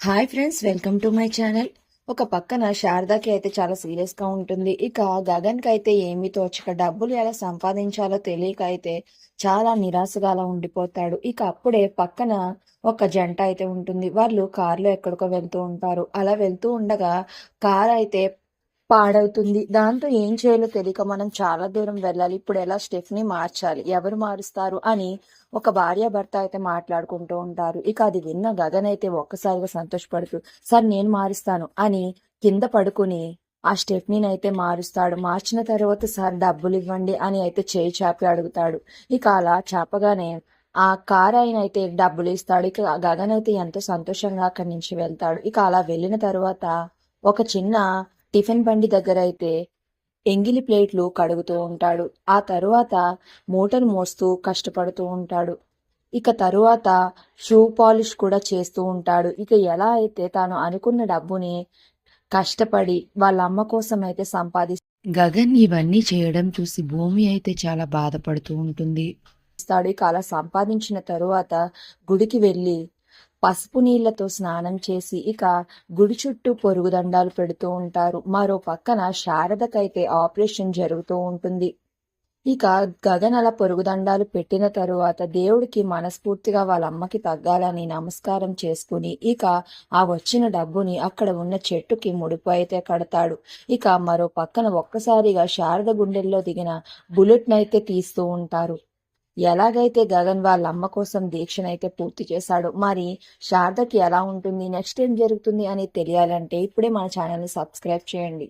Hi friends welcome to my channel. ఒక పక్కన శారదాకి అయితే చాలా సీరియస్గా ఉంటుంది. ఇక గగన్కి అయితే ఏమీ తోచక డబ్బులు ఎలా సంపాదించాలో తెలియక అయితే చాలా నిరాశగా అలా ఉండిపోతాడు. ఇక అప్పుడే పక్కన ఒక జంట అయితే ఉంటుంది. వాళ్ళు కారులో ఎక్కడికో వెళ్తూ ఉంటారు. అలా వెళ్తూ ఉండగా కార్ అయితే పాడవుతుంది. దాంతో ఏం చేయాలో తెలియక మనం చాలా దూరం వెళ్ళాలి. ఇప్పుడు ఎలా స్టెఫ్ని మార్చాలి? ఎవరు మారుస్తారు? అని ఒక భార్య భర్త అయితే మాట్లాడుకుంటూ ఉంటారు. ఇక అది విన్న గగన్ అయితే ఒక్కసారిగా సంతోషపడుతూ సార్ నేను మారుస్తాను అని కింద పడుకుని ఆ స్టెఫ్నీని అయితే మారుస్తాడు. మార్చిన తర్వాత సార్ డబ్బులు ఇవ్వండి అని అయితే చేయి చాపి అడుగుతాడు. ఇక అలా చాపగానే ఆ కార్ ఆయన అయితే డబ్బులు ఇస్తాడు ఇక గగన్ అయితే ఎంతో సంతోషంగా అక్కడి నుంచి వెళ్తాడు. ఇక అలా వెళ్ళిన తర్వాత ఒక చిన్న టిఫిన్ బండి దగ్గర అయితే ఎంగిలి ప్లేట్లు కడుగుతూ ఉంటాడు. ఆ తరువాత మూటలు మోస్తూ కష్టపడుతూ ఉంటాడు. ఇక తరువాత షూ పాలిష్ కూడా చేస్తూ ఉంటాడు. ఇక ఎలా అయితే తాను అనుకున్న డబ్బుని కష్టపడి వాళ్ళ అమ్మ కోసం అయితే సంపాది గగన్ ఇవన్నీ చేయడం చూసి భూమి అయితే చాలా బాధపడుతూ ఉంటుంది. ఇక అలా సంపాదించిన తరువాత గుడికి వెళ్ళి పసుపు నీళ్ళతో స్నానం చేసి ఇక గుడి చుట్టూ పొరుగుదండాలు పెడుతూ ఉంటారు. మరో పక్కన శారదకైతే ఆపరేషన్ జరుగుతూ ఉంటుంది. ఇక గగనల పొరుగుదండాలు పెట్టిన తరువాత దేవుడికి మనస్ఫూర్తిగా వాళ్ళ అమ్మకి తగ్గాలని నమస్కారం చేసుకుని ఇక ఆ వచ్చిన డబ్బుని అక్కడ ఉన్న చెట్టుకి ముడుపు అయితే కడతాడు. ఇక మరో పక్కన ఒక్కసారిగా శారద గుండెల్లో దిగిన బుల్లెట్ నైతే తీస్తూ ఉంటారు. ఎలాగైతే గగన్ వాళ్ళ అమ్మ కోసం దీక్షనైతే పూర్తి చేశాడో మరి శారదకి ఎలా ఉంటుంది నెక్స్ట్ ఏం జరుగుతుంది అని తెలియాలంటే ఇప్పుడే మన ఛానల్ని సబ్స్క్రైబ్ చేయండి.